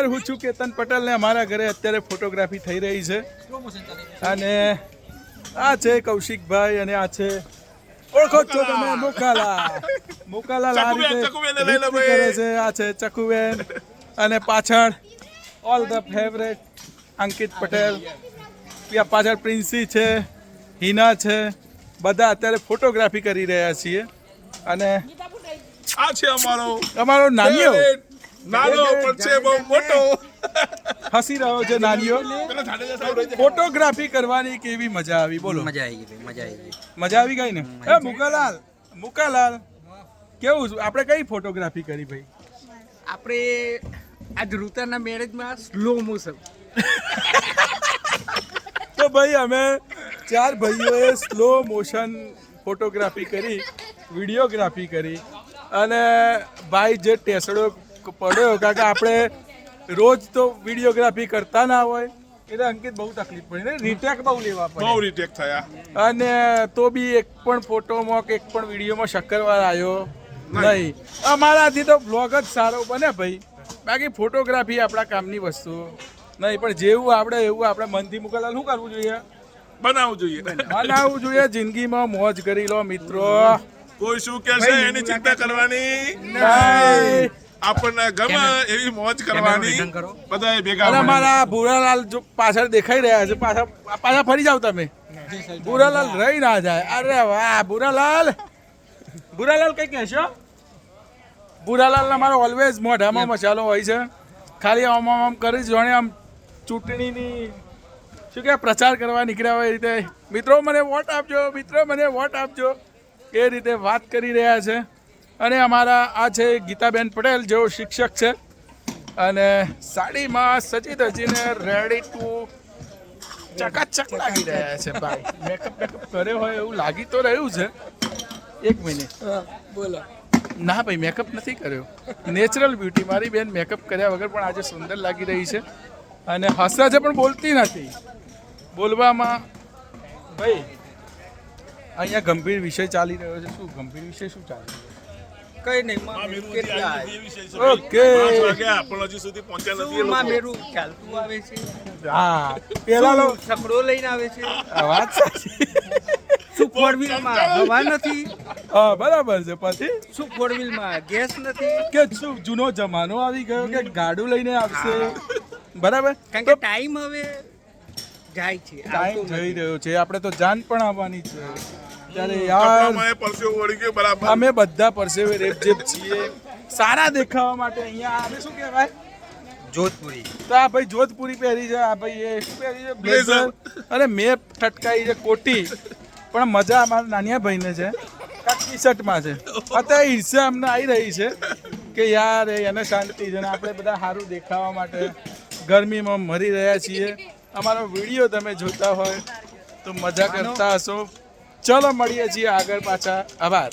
નમસ્કાર હું છું કેતન પટેલ ને અમારા ઘરે અત્યારે ફોટોગ્રાફી થઈ રહી છે. અને આ છે કૌશિકભાઈ અને આ છે ઓળખો છો તમે મુકાલા મુકાલા આ રીતે. કરે છે. આ છે ચકુબેન અને પાછળ all the favourite Ankit Patel. પાછળ પ્રિન્સી છે હિના છે બધા અત્યારે ફોટોગ્રાફી કરી રહ્યા છીએ. અને આ છે અમારો અમારો નાનીઓ. નાનો પણ છે બહુ મોટો. હસી રહ્યો છે નાનીઓ. ફોટોગ્રાફી કરવાની કેવી મજા આવી બોલો. મજા આવી ગઈ મજા આવી ગઈ. મજા આવી ગઈ ને? એ મુકાલાલ મુકાલાલ કેવું આપણે કઈ ફોટોગ્રાફી કરી ભાઈ? આપણે આજ ઋતાના મેરેજમાં સ્લો મોશન તો ભાઈ અમે ચાર ભાઈઓએ સ્લો મોશન ફોટોગ્રાફી કરી વિડીયોગ્રાફી કરી. અને ભાઈ જે ટેસડો પડ્યો કારણ કે આપણે રોજ તો વિડીયોગ્રાફી કરતા ના હોય એટલે અંકિત બહુ તકલીફ પડી. ને રીટેક બહુ લેવા પડે. બહુ રીટેક થયા. અને તો બી એક પણ ફોટોમાં કે એક પણ વિડીયોમાં શક્કરવાર આવ્યો નહીં. અમારાથી તો બ્લોગ જ સારો બને ભાઈ. બાકી ફોટોગ્રાફી આપણા કામની વસ્તુ. નહીં પણ જેવું આપણે એવું આપણે મનથી મોકલવા શું કરવું જોઈએ? બનાવવું જોઈએ. બનાવવું જોઈએ જિંદગીમાં મોજ કરી લો મિત્રો. કોઈ શું કહેશે એની ચિંતા કરવાની નહીં. આપણને ગમે એવી મોજ કરવાની. બધા ભેગા અને મળીને. ભૂરાલાલ જો પાછળ દેખાઈ રહ્યા છે પાછા પાછા ફરી જાવ તમે. ભૂરાલાલ રહી ના જાય. અરે વાહ ભૂરાલાલ. ભૂરાલાલ કઈ કહેશો? ભૂરાલાલ મારો ઓલવેઝ મોઢામાં મસાલો હોય છે. ખાલી આમ આમ આમ કરી જોણે આમ ચૂંટણીની શું કે પ્રચાર કરવા નીકળ્યા હોય એ રીતે. મિત્રો મને વોટ આપજો મિત્રો મને વોટ આપજો. એ રીતે વાત કરી રહ્યા છે. અને અમારા આ છે ગીતાબેન પટેલ જેઓ શિક્ષક છે. અને સાડીમાં સજી ધજીને રેડી ટુ ચકાચક લાગી રહ્યા છે ભાઈ. મેકઅપ મેકઅપ કર્યો હોય એવું લાગી તો રહ્યું છે. એક મિનિટ બોલો. ના ભાઈ મેકઅપ નથી કર્યો. નેચરલ બ્યુટી મારી બેન મેકઅપ કર્યા વગર પણ આજે સુંદર લાગી રહી છે. અને હસરા છે પણ બોલતી નથી. બોલવામાં ભાઈ અહીંયા ગંભીર વિષય ચાલી રહ્યો છે. શું ગંભીર વિષય શું ચાલી રહ્યો કઈ નહીં માં મેરુથી કેટલા આવી? એ વિષય છે. ઓકે. પાંચ વાગ્યા પણ હજી સુધી પહોંચ્યા નથી માં લોકો. ચાલતું આવે છે? છે હા પેલા લો છકડો લઈને આવે છે? વાત સાચી. શું ફોર વ્હીલમાં હવા નથી? હા બરાબર છે. પછી? શું ફોર વ્હીલમાં ગેસ નથી? કે શું જૂનો જમાનો આવી ગયો કે ગાડું લઈને આવશે? બરાબર? કારણ કે ટાઈમ હવે જાય છે. ટાઈમ જઈ રહ્યો છે. આપણે તો જાન પણ આવવાની છે. ત્યારે યાર. પરસેવો વળી ગયો બરાબર. અમે બધા પરસેવે રેપજેપ છીએ. સારા દેખાવા માટે અહીંયા આને શું કહેવાય? જોધપુરી. તો આ ભાઈ જોધપુરી પહેરી છે આ ભાઈ એ શું પહેરી છે? બ્લેઝર. અને મેં ઠટકાઈ છે કોટી પણ મજા અમારા નાનિયા ભાઈને છે. ટી શર્ટમાં છે. અત્યારે ઈર્ષા અમને આવી રહી છે કે યાર એ એને શાંતિ છે ને આપણે બધા સારું દેખાવા માટે ગરમીમાં મરી રહ્યા છીએ. અમારો વીડિયો તમે જોતા હોય તો મજા કરતા હશો. ચલો મળીએ છીએ આગળ પાછા. આભાર.